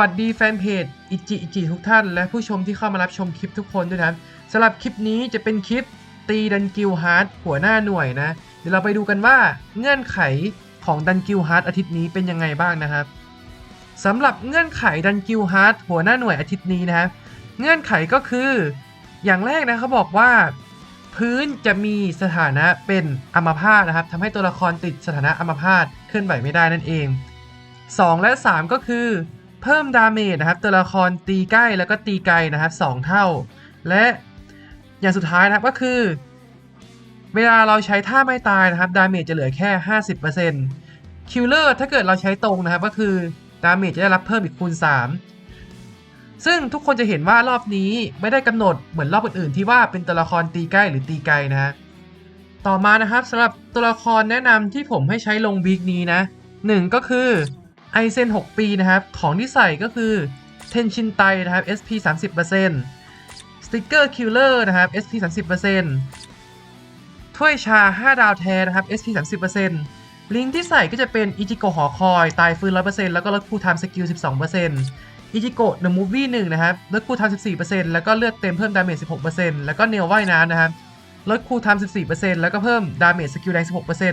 สวัสดีแฟนเพจอิจิอิจิทุกท่าน และผู้ชมที่เข้ามารับชมคลิปทุกคนด้วยนะครับสำหรับคลิปนี้จะเป็นคลิปตีดันกิลฮาร์ดหัวหน้าหน่วยนะ เดี๋ยวเราไปดูกันว่าเงื่อนไขของดันกิลฮาร์ดอาทิตย์นี้เป็นยังไงบ้างนะครับสำหรับเงื่อนไขดันกิลฮาร์ดหัวหน้าหน่วยอาทิตย์นี้นะครับเงื่อนไขก็คือ อย่างแรกนะเขาบอกว่า พื้นจะมีสถานะเป็นอัมพาตนะครับทำให้ตัวละครติดสถานะอัมพาตเคลื่อนไหวไม่ได้นั่นเอง 2 และ 3 ก็คือ เพิ่มดาเมจนะครับตัวละครตีใกล้แล้วก็ตีไกลนะครับ2เท่า และอย่างสุดท้ายนะครับก็คือ เวลาเราใช้ท่าไม่ตายนะครับดาเมจจะเหลือแค่ 50%คิลเลอร์ถ้าเกิดเราใช้ตรงนะครับก็คือดาเมจจะได้รับเพิ่มอีกคูณ 3 ซึ่งทุกคนจะเห็นว่ารอบนี้ไม่ได้กำหนดเหมือนรอบอื่นๆที่ว่าเป็นตัวละครตีใกล้หรือตีไกลนะฮะต่อมานะครับสำหรับตัวละครแนะนำที่ผมให้ใช้ลงวีคนี้นะหนึ่งก็คือ ไอเซน6 ปีนะครับ ของที่ใส่ก็คือเทนชินไตนะครับ SP 30%สติกเกอร์คิลเลอร์นะครับ SP 30%ถ้วยชา 5 ดาวแทนนะครับ SP 30%ลิงก์ที่ใส่ก็จะเป็นอิจิโกหอคอย ตายฟื้น 100%แล้วก็ลดคูลไทม์สกิล 12%อิจิโกเดอะมูฟวี่1นะครับ ลดคูลไทม์14%แล้วก็เลือดเต็มเพิ่มดาเมจ16%แล้วก็เนลว่ายน้ำนะครับ ลดคูลไทม์14%แล้วก็เพิ่มดาเมจสกิลแรง16%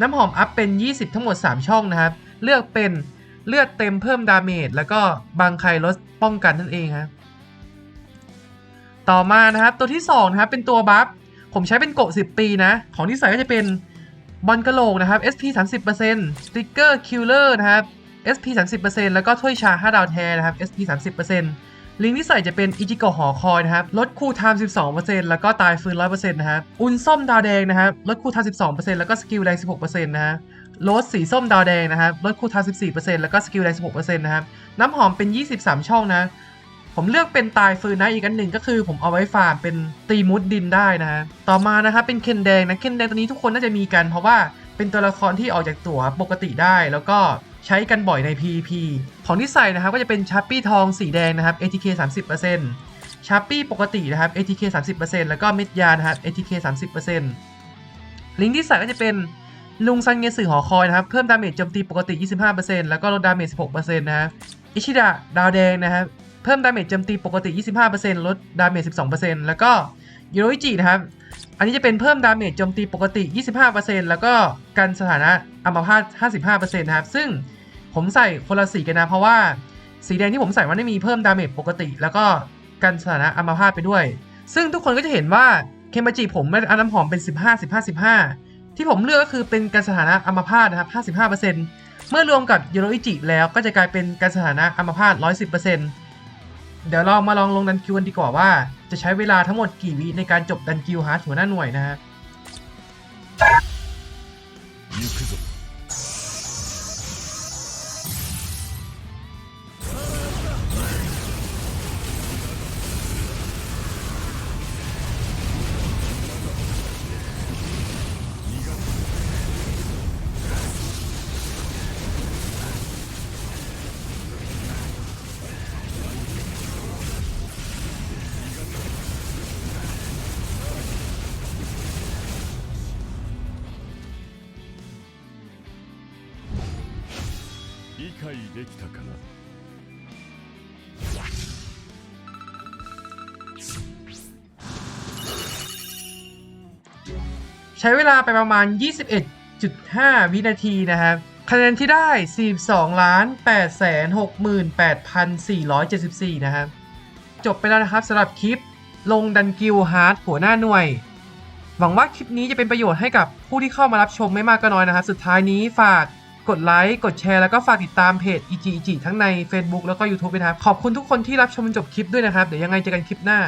น้ำหอมอัพเป็น 20 ทั้งหมด 3 ช่องนะครับ เลือกเป็นเลือดเต็มเพิ่มดาเมจแล้วก็บางใครลดป้องกันนั่นเองครับต่อมานะครับตัวที่2นะครับเป็นตัวบัฟผมใช้เป็นโกะ10 ปีนะ ของที่ใส่ก็จะเป็นบอลกระโหลกนะครับ SP 30%สติ๊กเกอร์คิลเลอร์นะครับ SP 30%แล้วก็ถ้วยชา 5 ดาวแทนนะครับ SP 30% ลิงที่ใส่จะเป็นอิจิโกหอคอยนะครับ ลดคูลไทม์12%แล้วก็ตายฟื้น 100%นะครับอุนส้มดาวแดงนะครับลดคูลไทม์12%แล้วก็สกิลแรง 16%นะฮะโรสสีส้มดาวแดงนะครับลดคูลไทม์14%แล้วก็สกิลแรง16%นะครับน้ำหอมเป็น 23 ช่องนะ ผมเลือกเป็นตายฟืนนะอีกอันหนึ่งก็คือผมเอาไว้ฟาร์มเป็นตีมุดดินได้นะฮะต่อมานะครับเป็นเคนแดงนะเคนแดงตัวนี้ทุกคนน่าจะมีกันเพราะว่าเป็นตัวละครที่ออกจากตั๋วปกติได้แล้วก็ ใช้กันบ่อยใน PVP ของที่ใส่นะครับก็จะเป็นชาร์ปี้ทองสีแดงนะครับ ATK 30%ชาร์ปี้ปกตินะครับ ATK 30%แล้วก็เม็ดยานะครับ ATK 30%ลิงก์ที่ใส่ก็จะเป็นลุงซันเงสือหอคอยนะครับ เพิ่มดาเมจโจมตีปกติ 25%แล้วก็ลดดาเมจ 16%นะฮะอิชิดะดาวแดงนะครับ เพิ่มดาเมจโจมตีปกติ 25%ลดดาเมจ 12%แล้วก็ ยูโรอิจินะครับ อันนี้จะเป็นเพิ่มดาเมจโจมตีปกติ 25%แล้วก็กันสถานะอัมพาต 55%นะครับ ซึ่งผมใส่คนละสีกันนะ เพราะว่าสีแดงที่ผมใส่มันไม่มีเพิ่มดาเมจปกติ แล้วก็กันสถานะอัมพาตไปด้วย ซึ่งทุกคนก็จะเห็นว่าเคมบาจิผมอันน้ำหอมเป็น 15 15 15 ที่ผมเลือกก็คือเป็นการสถานะอัมพาตนะครับ 55%เมื่อรวมกับยูโรอิจิแล้วก็จะกลายเป็นการสถานะอัมพาต 110% เดี๋ยวเรามาลองลงดันคิวกันดีกว่าว่า จะใช้เวลาทั้งหมดกี่วิในการจบดันคิวฮาร์ดหัวหน้าหน่วยนะฮะ 解できたかな ใช้เวลาไปประมาณ 21.5 วินาทีนะครับ คะแนนที่ได้ 42ล้าน8แสน68,474 นะครับ จบไปแล้วนะครับสำหรับคลิปลงดันกิลฮาร์ดหัวหน้าหน่วย หวังว่าคลิปนี้จะเป็นประโยชน์ให้กับผู้ที่เข้ามารับชมไม่มากก็น้อยนะครับ สุดท้ายนี้ฝาก กดไลค์ กดแชร์แล้วก็ฝากติดตามเพจ EG EG ทั้งใน Facebook แล้วก็ YouTube ด้วยนะครับ ขอบคุณทุกคนที่รับชมจนจบคลิปด้วยนะครับ เดี๋ยวยังไงเจอกันคลิปหน้า